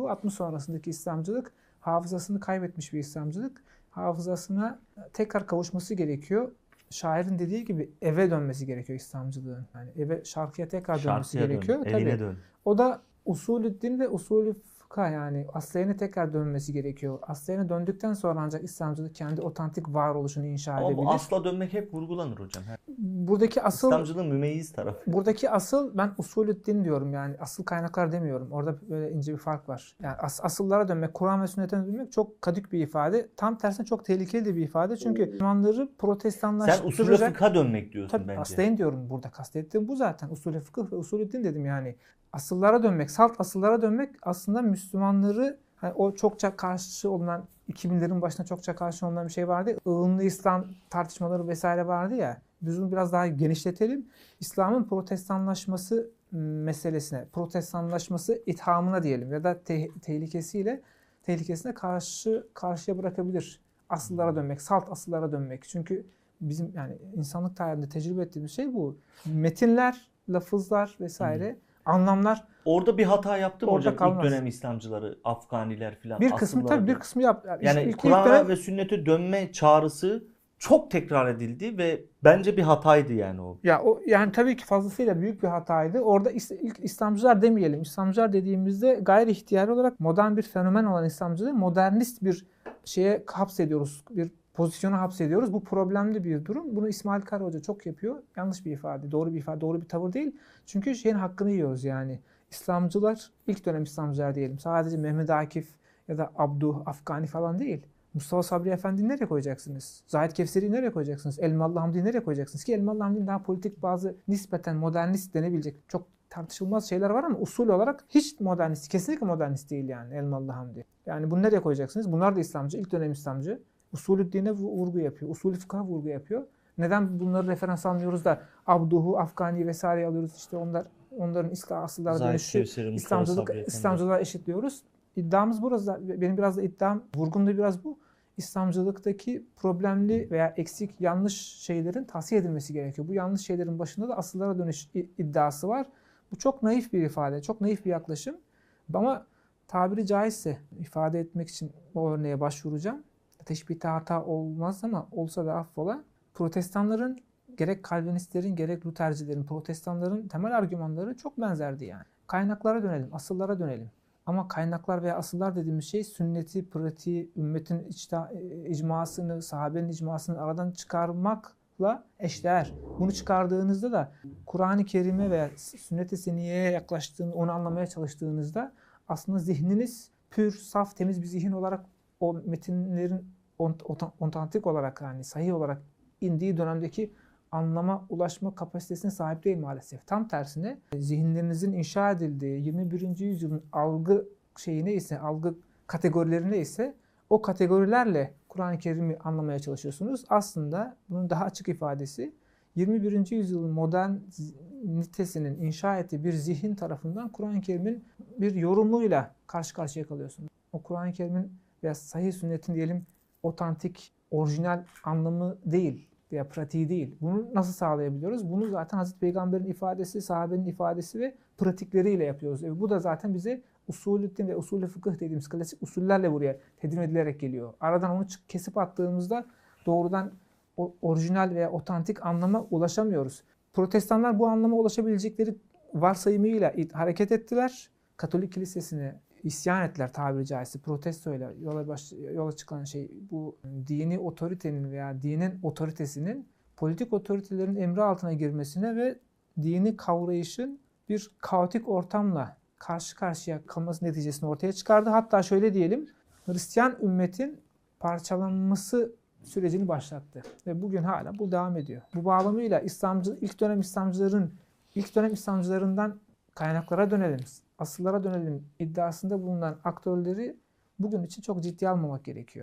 bu. 60 sonrasındaki İslamcılık hafızasını kaybetmiş bir İslamcılık. Hafızasına tekrar kavuşması gerekiyor. Şairin dediği gibi eve dönmesi gerekiyor İslamcılığın. Yani eve şarkıya tekrar dönmesi Şarkıya gerekiyor. dön, Tabii. eline dön. O da usulü din ve usulü fıkha yani aslayına tekrar dönmesi gerekiyor. Aslayına döndükten sonra ancak İslamcılık kendi otantik varoluşunu inşa Ama edebilir. bu asla dönmek hep vurgulanır hocam. Buradaki asıl İslamcılığın mümeyyiz tarafı. buradaki asıl ben usulü din diyorum yani asıl kaynaklar demiyorum. Orada böyle ince bir fark var. Yani as- asıllara dönmek, Kur'an ve sünnete dönmek çok kadük bir ifade. Tam tersine çok tehlikeli de bir ifade. Çünkü Müslümanları Sen protestanlaştıracak usulü fıkha dönmek diyorsun Tabii bence. aslayın diyorum burada kastettiğim bu zaten. Usulü fıkıh ve usulü din dedim yani. Asıllara dönmek, salt asıllara dönmek aslında Müslümanları hani o çokça karşı olunan 2000'lerin başında çokça karşı olunan bir şey vardı. ya, ılımlı İslam tartışmaları vesaire vardı ya. Biz bunu biraz daha genişletelim. İslam'ın protestanlaşması meselesine, protestanlaşması ithamına diyelim ya da te- tehlikesiyle tehlikesine karşı karşıya bırakabilir. Asıllara dönmek, salt asıllara dönmek. Çünkü bizim yani insanlık tarihinde tecrübe ettiğimiz şey bu. Metinler, lafızlar vesaire, anlamlar Orada bir hata yaptı mı Orada hocam kalmaz. ilk dönem İslamcıları, Afganiler filan? bir kısmı tabii bir kısmı yap. Yani ilk- Kur'an'a dönem- ve sünnete dönme çağrısı çok tekrar edildi ve bence bir hataydı yani o. Ya o yani tabii ki fazlasıyla büyük bir hataydı. Orada is- ilk İslamcılar demeyelim. İslamcılar dediğimizde gayri ihtiyari olarak modern bir fenomen olan İslamcılığı modernist bir şeye hapsediyoruz. Bir pozisyona hapsediyoruz. Bu problemli bir durum. Bunu İsmail Kara Hoca çok yapıyor. Yanlış bir ifade, doğru bir ifade, doğru bir tavır değil. Çünkü şeyin hakkını yiyoruz yani. İslamcılar, ilk dönem İslamcılar diyelim. Sadece Mehmet Akif ya da Abduh, Afgani falan değil. Mustafa Sabri Efendi'yi nereye koyacaksınız? Zahid Kevseri'yi nereye koyacaksınız? Elmalı Hamdi'yi nereye koyacaksınız? Ki Elmalı Hamdi'nin daha politik bazı nispeten modernist denebilecek çok tartışılmaz şeyler var ama usul olarak hiç modernist, kesinlikle modernist değil yani Elmalı Hamdi. Yani bunu nereye koyacaksınız? Bunlar da İslamcı, ilk dönem İslamcı. Usulü dine vu- vurgu yapıyor. Usulü fıkha vurgu yapıyor. Neden bunları referans almıyoruz da Abduhu, Afgani vesaire alıyoruz işte onlar onların İslam asıllara dönüşü İslamcılık. İslamcılığa eşitliyoruz. İddiamız burası. Benim biraz da iddiam, vurgum da biraz bu. İslamcılıktaki problemli veya eksik, yanlış şeylerin tahsiye edilmesi gerekiyor. Bu yanlış şeylerin başında da asıllara dönüş iddiası var. Bu çok naif bir ifade, çok naif bir yaklaşım. Ama tabiri caizse ifade etmek için o örneğe başvuracağım. Teşbihte hata olmaz ama olsa da affola. Protestanların gerek Calvinistlerin gerek Luthercilerin, protestanların temel argümanları çok benzerdi yani. Kaynaklara dönelim, asıllara dönelim. Ama kaynaklar veya asıllar dediğimiz şey sünneti, pratiği, ümmetin içta, e, icmasını, sahabenin icmasını aradan çıkarmakla eşdeğer. Bunu çıkardığınızda da Kur'an-ı Kerim'e veya sünnet-i seniyeye yaklaştığını, onu anlamaya çalıştığınızda aslında zihniniz pür, saf, temiz bir zihin olarak o metinlerin ont- ota- otantik olarak yani sahih olarak indiği dönemdeki anlama ulaşma kapasitesine sahip değil maalesef. Tam tersine zihinlerinizin inşa edildiği 21. yüzyılın algı şeyi neyse, algı kategorileri neyse o kategorilerle Kur'an-ı Kerim'i anlamaya çalışıyorsunuz. Aslında bunun daha açık ifadesi 21. yüzyılın modern nitesinin inşa ettiği bir zihin tarafından Kur'an-ı Kerim'in bir yorumuyla karşı karşıya kalıyorsunuz. O Kur'an-ı Kerim'in veya sahih sünnetin diyelim otantik, orijinal anlamı değil veya pratiği değil. Bunu nasıl sağlayabiliyoruz? Bunu zaten Hazreti Peygamber'in ifadesi, sahabenin ifadesi ve pratikleriyle yapıyoruz. E bu da zaten bize usulü din ve usulü fıkıh dediğimiz klasik usullerle buraya tedim edilerek geliyor. Aradan onu kesip attığımızda doğrudan orijinal veya otantik anlama ulaşamıyoruz. Protestanlar bu anlama ulaşabilecekleri varsayımıyla hareket ettiler. Katolik kilisesine isyan ettiler tabiri caizse protestoyla yola, baş, yola çıkan şey bu dini otoritenin veya dinin otoritesinin politik otoritelerin emri altına girmesine ve dini kavrayışın bir kaotik ortamla karşı karşıya kalması neticesinde ortaya çıkardı. Hatta şöyle diyelim Hristiyan ümmetin parçalanması sürecini başlattı. Ve bugün hala bu devam ediyor. Bu bağlamıyla İslamcı, ilk dönem İslamcıların ilk dönem İslamcılarından kaynaklara dönelim, asıllara dönelim iddiasında bulunan aktörleri bugün için çok ciddi almamak gerekiyor.